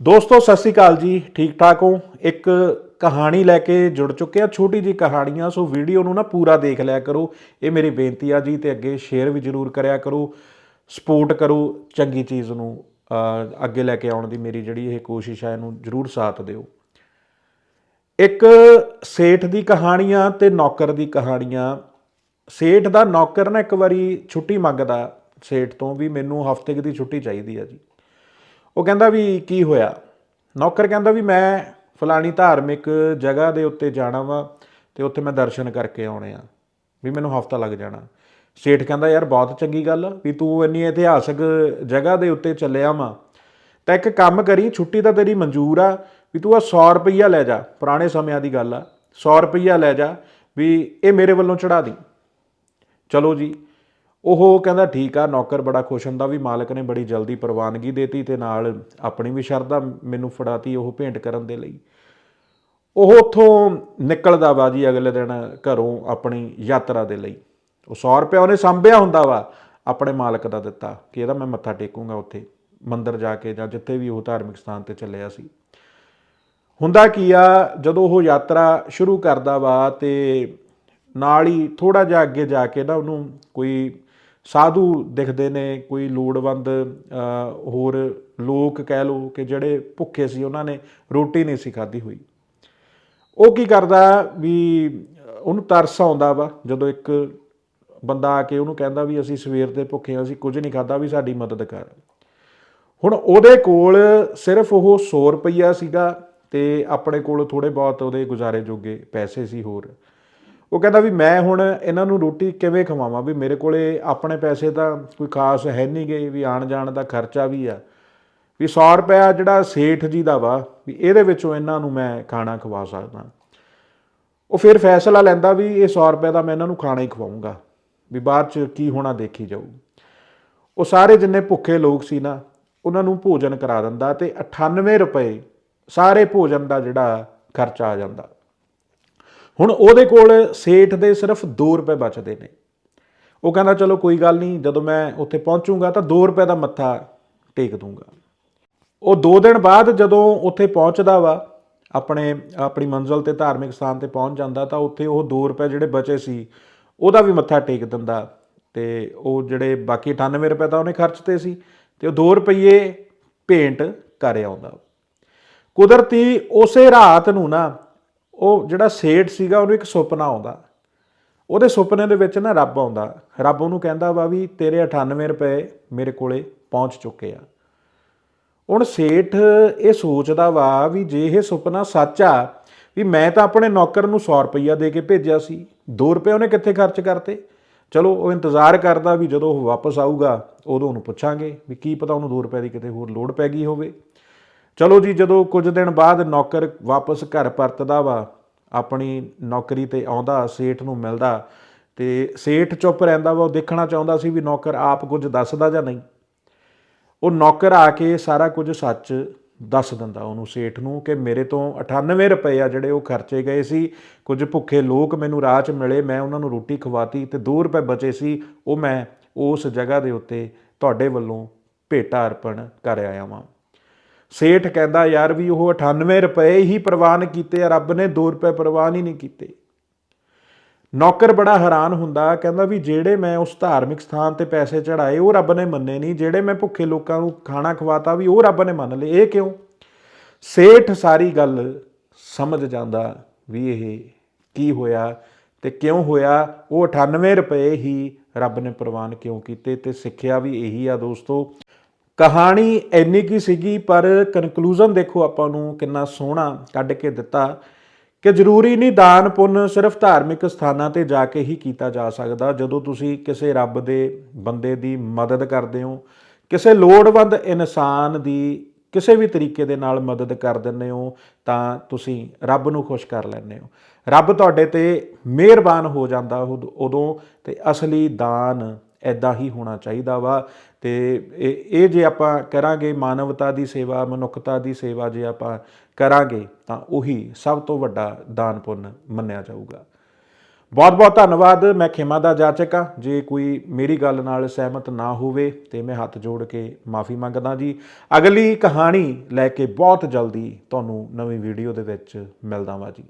ਦੋਸਤੋ, ਸਤਿ ਸ੍ਰੀ ਅਕਾਲ ਜੀ। ਠੀਕ ਠਾਕ ਹੋ? ਇੱਕ ਕਹਾਣੀ ਲੈ ਕੇ ਜੁੜ ਚੁੱਕੇ ਆ, ਛੋਟੀ ਜੀ ਕਹਾਣੀਆਂ, ਸੋ ਵੀਡੀਓ ਨੂੰ ਨਾ ਪੂਰਾ ਦੇਖ ਲਿਆ ਕਰੋ। ਇਹ ਮੇਰੀ ਬੇਨਤੀ ਆ ਜੀ ਤੇ ਅੱਗੇ ਸ਼ੇਅਰ ਵੀ ਜਰੂਰ ਕਰਿਆ ਕਰੋ, ਸਪੋਰਟ ਕਰੋ, ਚੰਗੀ ਚੀਜ਼ ਨੂੰ ਅੱਗੇ ਲੈ ਕੇ ਆਉਣ ਦੀ ਮੇਰੀ ਜਿਹੜੀ ਇਹ ਕੋਸ਼ਿਸ਼ ਆ, ਇਹਨੂੰ ਜਰੂਰ ਸਾਥ ਦਿਓ। ਇੱਕ ਸੇਠ ਦੀ ਕਹਾਣੀਆਂ ਤੇ ਨੌਕਰ ਦੀ ਕਹਾਣੀਆਂ। ਸੇਠ ਦਾ ਨੌਕਰ ਨਾ ਇੱਕ ਵਾਰੀ ਛੁੱਟੀ ਮੰਗਦਾ, ਸੇਠ ਤੋਂ ਵੀ ਮੈਨੂੰ ਹਫ਼ਤੇ ਕੁ ਦੀ ਛੁੱਟੀ ਚਾਹੀਦੀ ਆ ਜੀ। ਉਹ ਕਹਿੰਦਾ ਵੀ ਕੀ ਹੋਇਆ? ਨੌਕਰ ਕਹਿੰਦਾ ਵੀ ਮੈਂ ਫਲਾਣੀ ਧਾਰਮਿਕ ਜਗ੍ਹਾ ਦੇ ਉੱਤੇ ਜਾਣਾ ਵਾ ਤੇ ਉੱਥੇ ਮੈਂ ਦਰਸ਼ਨ ਕਰਕੇ ਆਉਣੇ ਆ, ਵੀ ਮੈਨੂੰ ਹਫਤਾ ਲੱਗ ਜਾਣਾ। ਸੇਠ ਕਹਿੰਦਾ, ਯਾਰ, ਬਹੁਤ ਚੰਗੀ ਗੱਲ ਆ, ਵੀ ਤੂੰ ਇੰਨੀ ਇਤਿਹਾਸਕ ਜਗ੍ਹਾ ਦੇ ਉੱਤੇ ਚੱਲਿਆ ਵਾ। ਤਾਂ ਇੱਕ ਕੰਮ ਕਰੀ, ਛੁੱਟੀ ਤਾਂ ਤੇਰੀ ਮਨਜ਼ੂਰ ਆ, ਵੀ ਤੂੰ ਆ 100 ਰੁਪਈਆ ਲੈ ਜਾ, ਪੁਰਾਣੇ ਸਮਿਆਂ ਦੀ ਗੱਲ ਆ। 100 ਰੁਪਈਆ ਲੈ ਜਾ, ਵੀ ਇਹ ਮੇਰੇ ਵੱਲੋਂ ਚੜਾ ਦੀ। ਚਲੋ ਜੀ ਉਹ ਕਹਿੰਦਾ, ਠੀਕ ਆ, ਨੌਕਰ ਬੜਾ ਖੁਸ਼ ਹੁੰਦਾ, ਵੀ ਮਾਲਕ ਨੇ ਬੜੀ ਜਲਦੀ ਪ੍ਰਵਾਨਗੀ ਦੇਤੀ ਤੇ ਨਾਲ ਆਪਣੀ ਵੀ ਸ਼ਰਧਾ ਮੈਨੂੰ ਫੜਾਤੀ ਉਹ ਭੇਂਟ ਕਰਨ ਦੇ ਲਈ। ਉਹ ਉੱਥੋਂ ਨਿਕਲਦਾ ਵਾ ਜੀ ਅਗਲੇ ਦਿਨ ਘਰੋਂ ਆਪਣੀ ਯਾਤਰਾ ਦੇ ਲਈ। ਉਹ 100 ਰੁਪਏ ਉਹਨੇ ਸੰਭਿਆ ਹੁੰਦਾ ਵਾ, ਆਪਣੇ ਮਾਲਕ ਦਾ ਦਿੱਤਾ ਕਿ ਇਹਦਾ ਮੈਂ ਮੱਥਾ ਟੇਕੂੰਗਾ ਉੱਥੇ, ਮੰਦਰ ਜਾ ਕੇ ਜਾਂ ਜਿੱਥੇ ਵੀ ਉਹ ਧਾਰਮਿਕ ਸਥਾਨ ਤੇ ਚੱਲਿਆ ਸੀ। ਹੁੰਦਾ ਕੀ ਆ, ਜਦੋਂ ਉਹ ਯਾਤਰਾ ਸ਼ੁਰੂ ਕਰਦਾ ਵਾ ਤੇ ਨਾਲ ਹੀ ਥੋੜਾ ਜਿਹਾ ਅੱਗੇ ਜਾ ਕੇ ਨਾ ਉਹਨੂੰ ਕੋਈ ਸਾਧੂ ਦਿਖਦੇ ਨੇ, ਕੋਈ ਲੋੜਵੰਦ ਹੋਰ ਲੋਕ ਕਹਿ ਲੋ ਕਿ ਜਿਹੜੇ ਭੁੱਖੇ ਸੀ, ਉਹਨਾਂ ਨੇ ਰੋਟੀ ਨਹੀਂ ਸੀ ਖਾਧੀ ਹੋਈ। ਉਹ ਕੀ ਕਰਦਾ ਵੀ ਉਹਨੂੰ ਤਰਸ ਆਉਂਦਾ ਵਾ, ਜਦੋਂ ਇੱਕ ਬੰਦਾ ਆ ਕੇ ਉਹਨੂੰ ਕਹਿੰਦਾ ਵੀ ਅਸੀਂ ਸਵੇਰ ਦੇ ਭੁੱਖੇ ਹਾਂ, ਅਸੀਂ ਕੁਝ ਨਹੀਂ ਖਾਧਾ, ਵੀ ਸਾਡੀ ਮਦਦ ਕਰ। ਹੁਣ ਉਹਦੇ ਕੋਲ ਸਿਰਫ ਉਹ 100 ਰੁਪਈਆ ਸੀਗਾ ਤੇ ਆਪਣੇ ਕੋਲ ਥੋੜੇ ਬਹੁਤ ਉਹਦੇ ਗੁਜ਼ਾਰੇ ਜੋਗੇ ਪੈਸੇ ਸੀ ਹੋਰ। ਉਹ ਕਹਿੰਦਾ ਵੀ ਮੈਂ ਹੁਣ ਇਹਨਾਂ ਨੂੰ ਰੋਟੀ ਕਿਵੇਂ ਖਵਾਵਾਂ? ਵੀ ਮੇਰੇ ਕੋਲੇ ਆਪਣੇ ਪੈਸੇ ਤਾਂ ਕੋਈ ਖਾਸ ਹੈ ਨਹੀਂ ਗਏ ਵੀ ਆਣ ਜਾਣ ਦਾ ਖਰਚਾ ਵੀ ਆ। ਵੀ 100 ਰੁਪਇਆ ਜਿਹੜਾ ਸੇਠ ਜੀ ਦਾ ਵਾ, ਵੀ ਇਹਦੇ ਵਿੱਚੋਂ ਇਹਨਾਂ ਨੂੰ ਮੈਂ ਖਾਣਾ ਖਵਾ ਸਕਦਾ। ਉਹ ਫਿਰ ਫੈਸਲਾ ਲੈਂਦਾ ਵੀ ਇਹ 100 ਰੁਪਏ ਦਾ ਮੈਂ ਇਹਨਾਂ ਨੂੰ ਖਾਣਾ ਹੀ ਖਵਾਉਂਗਾ ਵੀ ਬਾਅਦ ਚ ਕੀ ਹੋਣਾ ਦੇਖੀ ਜਾਊ। ਉਹ ਸਾਰੇ ਜਿੰਨੇ ਭੁੱਖੇ ਲੋਕ ਸੀ ਨਾ, ਉਹਨਾਂ ਨੂੰ ਭੋਜਨ ਕਰਾ ਦਿੰਦਾ ਤੇ 98 ਰੁਪਏ ਸਾਰੇ ਭੋਜਨ ਦਾ ਜਿਹੜਾ ਖਰਚਾ ਆ ਜਾਂਦਾ। ਹੁਣ ਉਹਦੇ ਕੋਲ ਸੇਠ ਦੇ ਸਿਰਫ 2 ਰੁਪਏ ਬਚਦੇ ਨੇ। ਉਹ ਕਹਿੰਦਾ, ਚਲੋ ਕੋਈ ਗੱਲ ਨਹੀਂ, ਜਦੋਂ ਮੈਂ ਉੱਥੇ ਪਹੁੰਚੂਗਾ ਤਾਂ 2 ਰੁਪਏ ਦਾ ਮੱਥਾ ਟੇਕ ਦੂੰਗਾ। ਉਹ 2 ਦਿਨ ਬਾਅਦ ਜਦੋਂ ਉੱਥੇ ਪਹੁੰਚਦਾ ਵਾ, ਆਪਣੇ, ਆਪਣੀ ਮੰਜ਼ਲ ਤੇ ਧਾਰਮਿਕ ਸਥਾਨ ਤੇ ਪਹੁੰਚ ਜਾਂਦਾ, ਤਾਂ ਉੱਥੇ ਉਹ 2 ਰੁਪਏ ਜਿਹੜੇ ਬਚੇ ਸੀ, ਉਹਦਾ ਵੀ ਮੱਥਾ ਟੇਕ ਦਿੰਦਾ। ਤੇ ਉਹ ਜਿਹੜੇ ਬਾਕੀ 98 ਰੁਪਏ ਤਾਂ ਉਹਨੇ ਖਰਚਤੇ ਸੀ, ਤੇ ਉਹ 2 ਰੁਪਏ ਭੇਂਟ ਕਰ ਆਉਂਦਾ। ਕੁਦਰਤੀ ਉਸੇ ਰਾਤ ਨੂੰ ਨਾ ਉਹ ਜਿਹੜਾ ਸੇਠ ਸੀਗਾ, ਉਹਨੂੰ ਇੱਕ ਸੁਪਨਾ ਆਉਂਦਾ। ਉਹਦੇ ਸੁਪਨੇ ਦੇ ਵਿੱਚ ਨਾ ਰੱਬ ਆਉਂਦਾ। ਰੱਬ ਉਹਨੂੰ ਕਹਿੰਦਾ ਵਾ ਵੀ ਤੇਰੇ 98 ਰੁਪਏ ਮੇਰੇ ਕੋਲੇ ਪਹੁੰਚ ਚੁੱਕੇ ਆ। ਹੁਣ ਸੇਠ ਇਹ ਸੋਚਦਾ ਵਾ ਵੀ ਜੇ ਇਹ ਸੁਪਨਾ ਸੱਚ ਆ, ਵੀ ਮੈਂ ਤਾਂ ਆਪਣੇ ਨੌਕਰ ਨੂੰ 100 ਰੁਪਈਆ ਦੇ ਕੇ ਭੇਜਿਆ ਸੀ। 2 ਰੁਪਏ ਉਹਨੇ ਕਿੱਥੇ ਖਰਚ ਕਰਤੇ? ਚਲੋ, ਉਹ ਇੰਤਜ਼ਾਰ ਕਰਦਾ ਵੀ ਜਦੋਂ ਉਹ ਵਾਪਸ ਆਊਗਾ, ਉਦੋਂ ਉਹਨੂੰ ਪੁੱਛਾਂਗੇ ਵੀ ਕੀ ਪਤਾ ਉਹਨੂੰ 2 ਰੁਪਏ ਦੀ ਕਿਤੇ ਹੋਰ ਲੋੜ ਪੈ ਗਈ ਹੋਵੇ। ਚਲੋ ਜੀ, ਜਦੋਂ ਕੁਝ ਦਿਨ ਬਾਅਦ ਨੌਕਰ ਵਾਪਸ ਘਰ ਪਰਤਦਾ ਵਾ, ਆਪਣੀ ਨੌਕਰੀ ਤੇ ਆਉਂਦਾ, ਸੇਠ ਨੂੰ ਮਿਲਦਾ, ਤੇ ਸੇਠ ਚੁੱਪ ਰਹਿੰਦਾ ਵਾ, ਉਹ ਦੇਖਣਾ ਚਾਹੁੰਦਾ ਸੀ ਵੀ ਨੌਕਰ ਆਪ ਕੁਝ ਦੱਸਦਾ ਜਾਂ ਨਹੀਂ। ਉਹ ਨੌਕਰ ਆ ਕੇ ਸਾਰਾ ਕੁਝ ਸੱਚ ਦੱਸ ਦਿੰਦਾ ਉਹਨੂੰ, ਸੇਠ ਨੂੰ ਕਿ ਮੇਰੇ ਤੋਂ 98 ਰੁਪਏ ਆ ਜਿਹੜੇ ਉਹ ਖਰਚੇ ਗਏ ਸੀ, ਕੁਝ ਭੁੱਖੇ ਲੋਕ ਮੈਨੂੰ ਰਾਹ 'ਚ ਮਿਲੇ, ਮੈਂ ਉਹਨਾਂ ਨੂੰ ਰੋਟੀ ਖਵਾਤੀ ਤੇ 2 ਰੁਪਏ ਬਚੇ ਸੀ, ਉਹ ਮੈਂ ਉਸ ਜਗ੍ਹਾ ਦੇ ਉੱਤੇ ਤੁਹਾਡੇ ਵੱਲੋਂ ਭੇਟਾ ਅਰਪਣ ਕਰ ਆਇਆ ਵਾਂ। ਸੇਠ ਕਹਿੰਦਾ, ਯਾਰ ਵੀ ਉਹ 98 ਰੁਪਏ ਹੀ ਪ੍ਰਵਾਨ ਕੀਤੇ ਆ ਰੱਬ ਨੇ 2 ਰੁਪਏ ਪ੍ਰਵਾਨ ਹੀ ਨਹੀਂ ਕੀਤੇ। ਨੌਕਰ ਬੜਾ ਹੈਰਾਨ ਹੁੰਦਾ, ਕਹਿੰਦਾ ਵੀ ਜਿਹੜੇ ਮੈਂ ਉਸ ਧਾਰਮਿਕ ਸਥਾਨ ਤੇ ਪੈਸੇ ਚੜਾਏ ਉਹ ਰੱਬ ਨੇ ਮੰਨੇ ਨਹੀਂ। ਜਿਹੜੇ ਮੈਂ ਭੁੱਖੇ ਲੋਕਾਂ ਨੂੰ ਖਾਣਾ ਖਵਾਤਾ ਵੀ, ਉਹ ਰੱਬ ਨੇ ਮੰਨ ਲਏ। ਇਹ ਕਿਉਂ? ਸੇਠ ਸਾਰੀ ਗੱਲ ਸਮਝ ਜਾਂਦਾ ਵੀ ਇਹ ਕੀ ਹੋਇਆ ਤੇ ਕਿਉਂ ਹੋਇਆ। ਉਹ 98 ਰੁਪਏ ਹੀ ਰੱਬ ਨੇ ਪ੍ਰਵਾਨ ਕਿਉਂ ਕੀਤੇ ਤੇ ਸਿੱਖਿਆ ਵੀ ਇਹੀ ਆ ਦੋਸਤੋ। ਕਹਾਣੀ ਇੰਨੀ ਕੀ ਸੀਗੀ, ਪਰ ਕਨਕਲੂਜਨ ਦੇਖੋ ਆਪਾਂ ਨੂੰ ਕਿੰਨਾ ਸੋਹਣਾ ਕੱਢ ਕੇ ਦਿੱਤਾ ਕਿ ਜ਼ਰੂਰੀ ਨਹੀਂ ਦਾਨ ਪੁੰਨ ਸਿਰਫ ਧਾਰਮਿਕ ਸਥਾਨਾਂ ਤੇ ਜਾ ਕੇ ਹੀ ਕੀਤਾ ਜਾ ਸਕਦਾ। ਜਦੋਂ ਤੁਸੀਂ ਕਿਸੇ ਰੱਬ ਦੇ ਬੰਦੇ ਦੀ ਮਦਦ ਕਰਦੇ ਹੋ, ਕਿਸੇ ਲੋੜਵੰਦ ਇਨਸਾਨ ਦੀ ਕਿਸੇ ਵੀ ਤਰੀਕੇ ਦੇ ਨਾਲ ਮਦਦ ਕਰ ਦਿੰਦੇ ਹੋ, ਤਾਂ ਤੁਸੀਂ ਰੱਬ ਨੂੰ ਖੁਸ਼ ਕਰ ਲੈਂਦੇ ਹੋ। ਰੱਬ ਤੁਹਾਡੇ ਤੇ ਮਿਹਰਬਾਨ ਹੋ ਜਾਂਦਾ ਉਦ- ਉਦੋਂ ਤੇ ਅਸਲੀ ਦਾਨ ਐਦਾਂ ਹੀ ਹੋਣਾ ਚਾਹੀਦਾ ਵਾ। ਤੇ ਇਹ ਜੇ ਆਪਾਂ ਕਰਾਂਗੇ ਮਾਨਵਤਾ ਦੀ ਸੇਵਾ, ਮਨੁੱਖਤਾ ਦੀ ਸੇਵਾ ਜੇ ਆਪਾਂ ਕਰਾਂਗੇ, ਤਾਂ ਉਹੀ ਸਭ ਤੋਂ ਵੱਡਾ ਦਾਨ ਪੁੰਨ ਮੰਨਿਆ ਜਾਊਗਾ। ਬਹੁਤ ਬਹੁਤ ਧੰਨਵਾਦ, ਮੈਂ ਖਿਮਾ ਦਾ ਜਾਚਕ ਹਾਂ। ਜੇ ਕੋਈ ਮੇਰੀ ਗੱਲ ਨਾਲ ਸਹਿਮਤ ਨਾ ਹੋਵੇ, ਤੇ ਮੈਂ ਹੱਥ ਜੋੜ ਕੇ ਮਾਫੀ ਮੰਗਦਾ ਜੀ। ਅਗਲੀ ਕਹਾਣੀ ਲੈ ਕੇ ਬਹੁਤ ਜਲਦੀ ਤੁਹਾਨੂੰ ਨਵੀਂ ਵੀਡੀਓ ਦੇ ਵਿੱਚ ਮਿਲਦਾ ਵਾਂ ਜੀ।